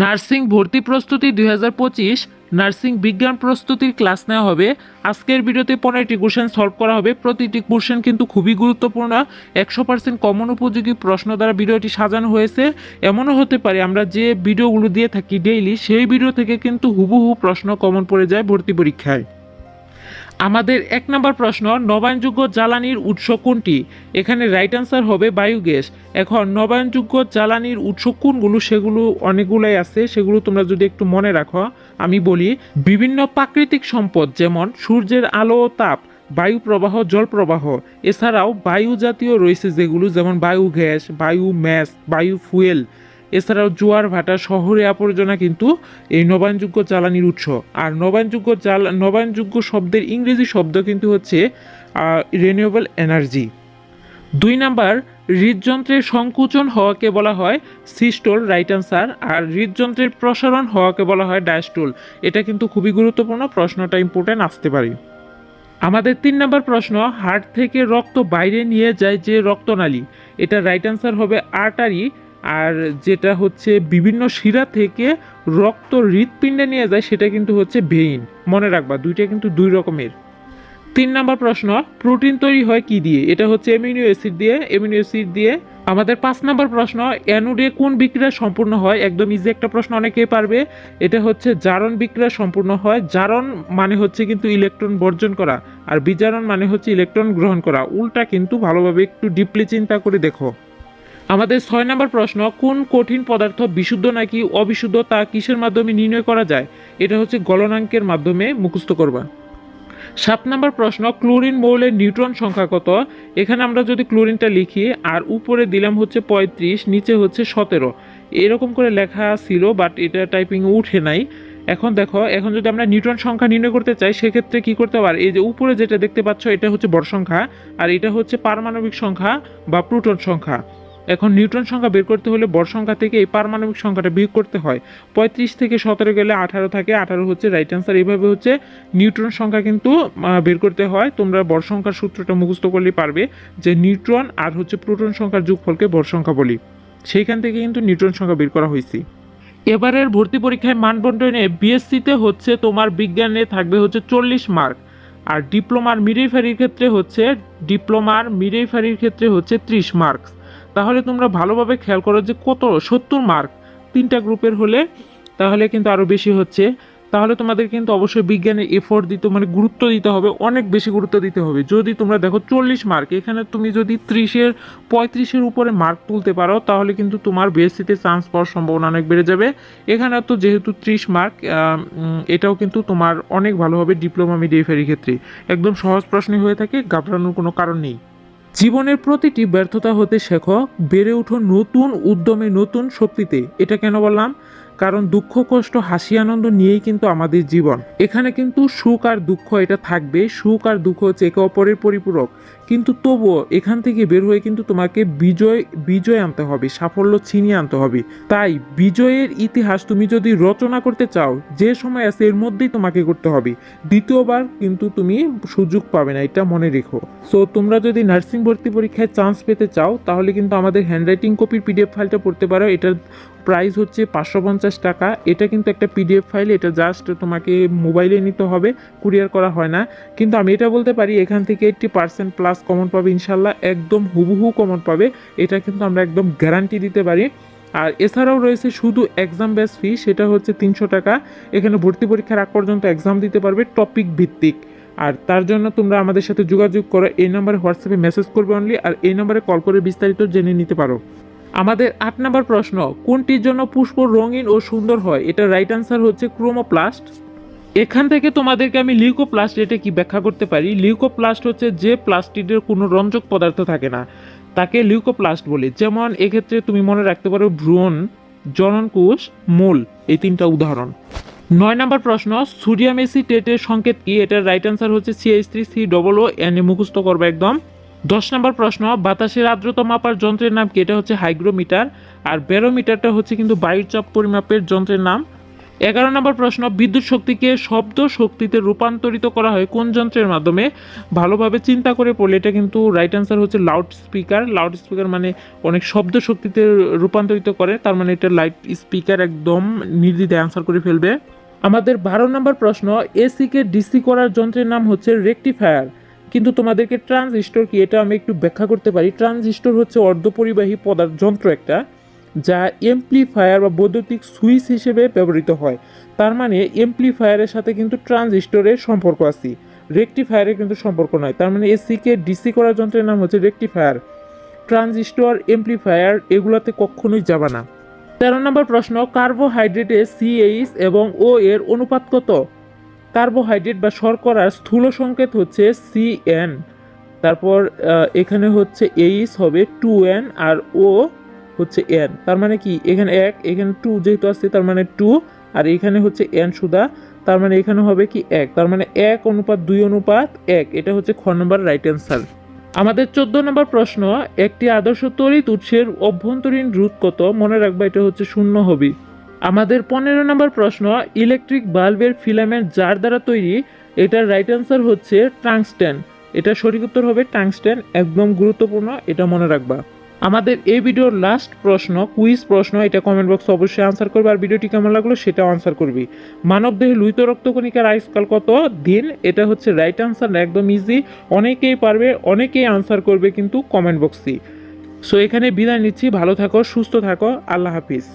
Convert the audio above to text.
Nursing ভর্তি প্রস্তুতি দুই হাজার পঁচিশ, নার্সিং বিজ্ঞান প্রস্তুতির ক্লাস নেওয়া হবে। আজকের ভিডিওতে পনেরোটি কোশ্চেন সলভ করা হবে। প্রতিটি কোশ্চেন কিন্তু খুবই গুরুত্বপূর্ণ। একশো পার্সেন্ট কমন উপযোগী প্রশ্ন দ্বারা ভিডিওটি সাজানো হয়েছে। এমনও হতে পারে আমরা যে ভিডিওগুলো দিয়ে থাকি ডেইলি সেই ভিডিও থেকে কিন্তু হুবহু প্রশ্ন কমন পড়ে যায় ভর্তি পরীক্ষায়। আমাদের এক নম্বর প্রশ্ন, নবায়নযোগ্য জ্বালানির উৎস কোনটি? এখানে রাইট অ্যান্সার হবে বায়োগ্যাস। এখন, নবায়নযোগ্য জ্বালানির উৎস কোনগুলো? সেগুলো অনেকগুলোই আছে, সেগুলো তোমরা যদি একটু মনে রাখো, আমি বলি, বিভিন্ন প্রাকৃতিক সম্পদ যেমন সূর্যের আলো ও তাপ, বায়ু প্রবাহ, জল প্রবাহ, এছাড়াও বায়ু জাতীয় রয়েছে যেগুলো যেমন বায়ু গ্যাস বায়ু ম্যাস বায়ু ফুয়েল। এছাড়াও জোয়ার ভাটা শহরে আবর্জনা কিন্তু এই নবায়নযোগ্য জ্বালানির উৎস। আর নবায়নযোগ্য জ্বালা, নবায়নযোগ্য শব্দের ইংরেজি শব্দ কিন্তু হচ্ছে রিনিউয়েবল এনার্জি দুই নাম্বার, হৃদযন্ত্রের সংকুচন হওয়াকে বলা হয় সিস্টোল রাইট অ্যান্সার আর হৃদযন্ত্রের প্রসারণ হওয়াকে বলা হয় ডায়াস্টোল। এটা কিন্তু খুবই গুরুত্বপূর্ণ, প্রশ্নটা ইম্পর্টেন্ট আসতে পারে। আমাদের তিন নম্বর প্রশ্ন হার্ট থেকে রক্ত বাইরে নিয়ে যায় যে রক্তনালী। এটা রাইট অ্যান্সার হবে আর্টারি আর যেটা হচ্ছে বিভিন্ন শিরা থেকে রক্ত হৃৎপিণ্ডে নিয়ে যায়, সেটা কিন্তু হচ্ছে ভেইন। মনে রাখবা, দুইটা কিন্তু দুই রকমের। তিন নম্বর প্রশ্ন, প্রোটিন তৈরি হয় কি দিয়ে? এটা হচ্ছে এমিনো অ্যাসিড দিয়ে। এমিনো অ্যাসিড দিয়ে আমাদের পাঁচ নম্বর প্রশ্ন, অ্যানোডে কোন বিক্রিয়া সম্পূর্ণ হয়? একদম ইজি একটা প্রশ্ন, অনেকেই পারবে। এটা হচ্ছে জারণ বিক্রিয়া সম্পূর্ণ হয়। জারণ মানে হচ্ছে কিন্তু ইলেকট্রন বর্জন করা, আর বিজারণ মানে হচ্ছে ইলেকট্রন গ্রহণ করা। উল্টা কিন্তু ভালোভাবে একটু ডিপলি চিন্তা করে দেখো। আমাদের ছয় নম্বর প্রশ্ন, কোন কঠিন পদার্থ বিশুদ্ধ নাকি অবিশুদ্ধ তা কিসের মাধ্যমে নির্ণয় করা যায়? এটা হচ্ছে গলনাঙ্কের মাধ্যমে মুখস্থ করবা। সাত নম্বর প্রশ্ন, ক্লোরিন মৌলের নিউট্রন সংখ্যা কত? এখানে আমরা যদি ক্লোরিনটা লিখি, আর উপরে দিলাম হচ্ছে পঁয়ত্রিশ, নিচে হচ্ছে সতেরো। এরকম করে লেখা ছিল বাট এটা টাইপিং উঠে নাই। এখন দেখো, এখন যদি আমরা নিউট্রন সংখ্যা নির্ণয় করতে চাই, সেক্ষেত্রে কি করতে পারি এই যে উপরে যেটা দেখতে পাচ্ছ, এটা হচ্ছে বড় সংখ্যা, আর এটা হচ্ছে পারমাণবিক সংখ্যা বা প্রোটন সংখ্যা। এখন নিউট্রন সংখ্যা বের করতে হলে বড় সংখ্যা থেকে এই পারমাণবিক সংখ্যাটা বিয়োগ করতে হয়। পঁয়ত্রিশ থেকে সতেরো গেলে আঠারো থাকে, আঠারো হচ্ছে রাইট অ্যান্সার এইভাবে হচ্ছে নিউট্রন সংখ্যা কিন্তু বের করতে হয়। তোমরা বড় সংখ্যার সূত্রটা মুখস্থ করলেই পারবে যে নিউট্রন আর হচ্ছে প্রোটন সংখ্যার যোগফলকে বড় সংখ্যা বলি। সেইখান থেকে কিন্তু নিউট্রন সংখ্যা বের করা হয়েছে। এবারের ভর্তি পরীক্ষায় মানবন্টনে বিএসসিতে হচ্ছে তোমার বিজ্ঞানে থাকবে হচ্ছে চল্লিশ মার্ক আর ডিপ্লোমার মিডেইফারির ক্ষেত্রে হচ্ছে ডিপ্লোমার মিডেইফারির ক্ষেত্রে হচ্ছে ত্রিশ মার্কস তাহলে তোমরা ভালোভাবে খেয়াল করো যে কত, সত্তর মার্ক তিনটা গ্রুপের হলে তাহলে কিন্তু আরও বেশি হচ্ছে। তাহলে তোমাদের কিন্তু অবশ্যই বিজ্ঞানের এফোর্ট দিতে মানে গুরুত্ব দিতে হবে, অনেক বেশি গুরুত্ব দিতে হবে। যদি তোমরা দেখো চল্লিশ মার্ক এখানে তুমি যদি ত্রিশের, পঁয়ত্রিশের উপরে মার্ক তুলতে পারো, তাহলে কিন্তু তোমার বিএসসিতে চান্স পাওয়ার সম্ভাবনা অনেক বেড়ে যাবে। এখানে তো যেহেতু ত্রিশ মার্ক এটাও কিন্তু তোমার অনেক ভালো হবে ডিপ্লোমা মিডিয়েফারির ক্ষেত্রে। একদম সহজ প্রশ্নই হয়ে থাকে, ঘাবড়ানোর কোনো কারণ নেই। জীবনের প্রতিটি ব্যর্থতা হতে শেখো বেড়ে উঠো নতুন উদ্যমে নতুন শক্তিতে। এটা কেন বললাম? কারণ দুঃখ, কষ্ট, হাসি, আনন্দ নিয়েই কিন্তু আমাদের জীবন। এখানে কিন্তু সুখ আর দুঃখ, এটা থাকবে। সুখ আর দুঃখ হচ্ছে একে অপরের পরিপূরক। কিন্তু তবুও এখান থেকে বের হয়ে কিন্তু তোমাকে বিজয় বিজয় আনতে হবে, সাফল্য ছিনিয়ে আনতে হবে। তাই বিজয়ের ইতিহাস তুমি যদি রচনা করতে চাও, যে সময় আছে এর মধ্যেই তোমাকে করতে হবে। দ্বিতীয়বার কিন্তু তুমি সুযোগ পাবে না, এটা মনে রেখো। সো তোমরা যদি নার্সিং ভর্তি পরীক্ষায় চান্স পেতে চাও, তাহলে কিন্তু আমাদের হ্যান্ডরাইটিং কপির পিডিএফ ফাইলটা পড়তে পারো। এটার প্রাইস হচ্ছে পাঁচশো পঞ্চাশ টাকা। এটা কিন্তু একটা পিডিএফ ফাইল এটা জাস্ট তোমাকে মোবাইলে নিতে হবে কুরিয়ার করা হয় না। কিন্তু আমি এটা বলতে পারি, এখান থেকে এইট্টি পার্সেন্ট প্লাস কমন পাবে ইনশাল্লাহ একদম হুবহু কমন পাবে। এটা কিন্তু আমরা একদম গ্যারান্টি দিতে পারি। আর এছাড়াও রয়েছে শুধু এক্সাম বেস ফি সেটা হচ্ছে তিনশো টাকা। এখানে ভর্তি পরীক্ষার আগ পর্যন্ত এক্সাম দিতে পারবে টপিক ভিত্তিক। আর তার জন্য তোমরা আমাদের সাথে যোগাযোগ করো। এই নম্বরে হোয়াটসঅ্যাপে মেসেজ করবে অনলি আর এই নম্বরে কল করে বিস্তারিত জেনে নিতে পারো। আমাদের আট নম্বর প্রশ্ন, কোনটির জন্য পুষ্প রঙিন ও সুন্দর হয়? এটা রাইট আনসার হচ্ছে ক্রোমোপ্লাস্ট। এখান থেকে তোমাদেরকে আমি লিউকোপ্লাস্ট এটা কি ব্যাখ্যা করতে পারি? লিউকোপ্লাস্ট হচ্ছে যে প্লাস্টিডের কোনো রঞ্জক পদার্থ থাকে না, তাকে লিউকোপ্লাস্ট বলি। যেমন এক্ষেত্রে তুমি মনে রাখতে পারো ভ্রূণ, জননকোষ, মূল, এই তিনটা উদাহরণ। নয় নম্বর প্রশ্ন, সোডিয়াম টেটের সংকেত কি? এটার রাইট আনসার হচ্ছে CH three C double O N মুখস্থ করবে একদম। দশ নম্বর প্রশ্ন বাতাসের আর্দ্রতা মাপার যন্ত্রের নাম কি? এটা হচ্ছে হাইগ্রোমিটার। আর ব্যারোমিটারটা হচ্ছে কিন্তু বায়ুর চাপ পরিমাপের যন্ত্রের নাম। এগারো নম্বর প্রশ্ন, বিদ্যুৎ শক্তিকে শব্দ শক্তিতে রূপান্তরিত করা হয় কোন যন্ত্রের মাধ্যমে? ভালোভাবে চিন্তা করে পড়লে এটা কিন্তু রাইট অ্যান্সার হচ্ছে লাউড স্পিকার লাউড স্পিকার মানে অনেক শব্দ শক্তিতে রূপান্তরিত করে, তার মানে এটা লাইট স্পিকার একদম নির্দ্বিধায় অ্যান্সার করে ফেলবে। আমাদের বারো নম্বর প্রশ্ন এসিকে ডিসি করার যন্ত্রের নাম হচ্ছে রেকটিফায়ার কিন্তু তোমাদেরকে ট্রানজিস্টর কি, এটা আমি একটু ব্যাখ্যা করতে পারি। ট্রানজিস্টর হচ্ছে অর্ধপরিবাহী পদার্থ যন্ত্র একটা, যা এমপ্লিফায়ার বা বৈদ্যুতিক সুইচ হিসেবে ব্যবহৃত হয়। তার মানে এমপ্লিফায়ারের সাথে কিন্তু ট্রানজিস্টরের সম্পর্ক আছে। রেকটিফায়ারের কিন্তু সম্পর্ক নয়। তার মানে এসিকে ডিসি করার যন্ত্রের নাম হচ্ছে রেকটিফায়ার ট্রানজিস্টর এমপ্লিফায়ার এগুলাতে কখনোই যাবে না। তেরো নম্বর প্রশ্ন কার্বোহাইড্রেটে সিএইচ এবং ও এর অনুপাত কত? কার্বোহাইড্রেট বা শর্করার স্থূল সংকেত হচ্ছে সিএন তারপর এখানে হচ্ছে এইচ হবে টু এন আর ও হচ্ছে এন তার মানে কি? এখানে এক, এখানে টু যেহেতু আছে, তার মানে টু আর এখানে হচ্ছে এন সুদা, তার মানে এখানে হবে কি এক। তার মানে এক অনুপাত, দুই অনুপাত, এক। এটা হচ্ছে খ নম্বর রাইট অ্যান্সার আমাদের চোদ্দ নম্বর প্রশ্ন, একটি আদর্শ তড়িৎ উৎসের অভ্যন্তরীণ রোধ কত? মনে রাখবা, এটা হচ্ছে শূন্য হবে। আমাদের পনেরো নম্বর প্রশ্ন ইলেকট্রিক বাল্বের ফিলামেন্ট যার দ্বারা তৈরি, এটার রাইট অ্যান্সার হচ্ছে টাংস্টেন এটা সঠিক উত্তর হবে টাংস্টেন একদম গুরুত্বপূর্ণ, এটা মনে রাখবা। আমাদের এই ভিডিওর লাস্ট প্রশ্ন কুইজ প্রশ্ন, এটা কমেন্ট বক্সে অবশ্যই আনসার করবে, আর ভিডিওটি কেমন লাগল সেটাও আনসার করবি। মানব দেহে লুইত রক্তকণিকার আইসকাল কত দিন? এটা হচ্ছে রাইট আনসার একদম ইজি অনেকেই পারবে, অনেকেই আনসার করবে কিন্তু কমেন্ট বক্সে সো এখানে বিদায় নিচ্ছি, ভালো থাকো, সুস্থ থাকো, আল্লাহ হাফিজ।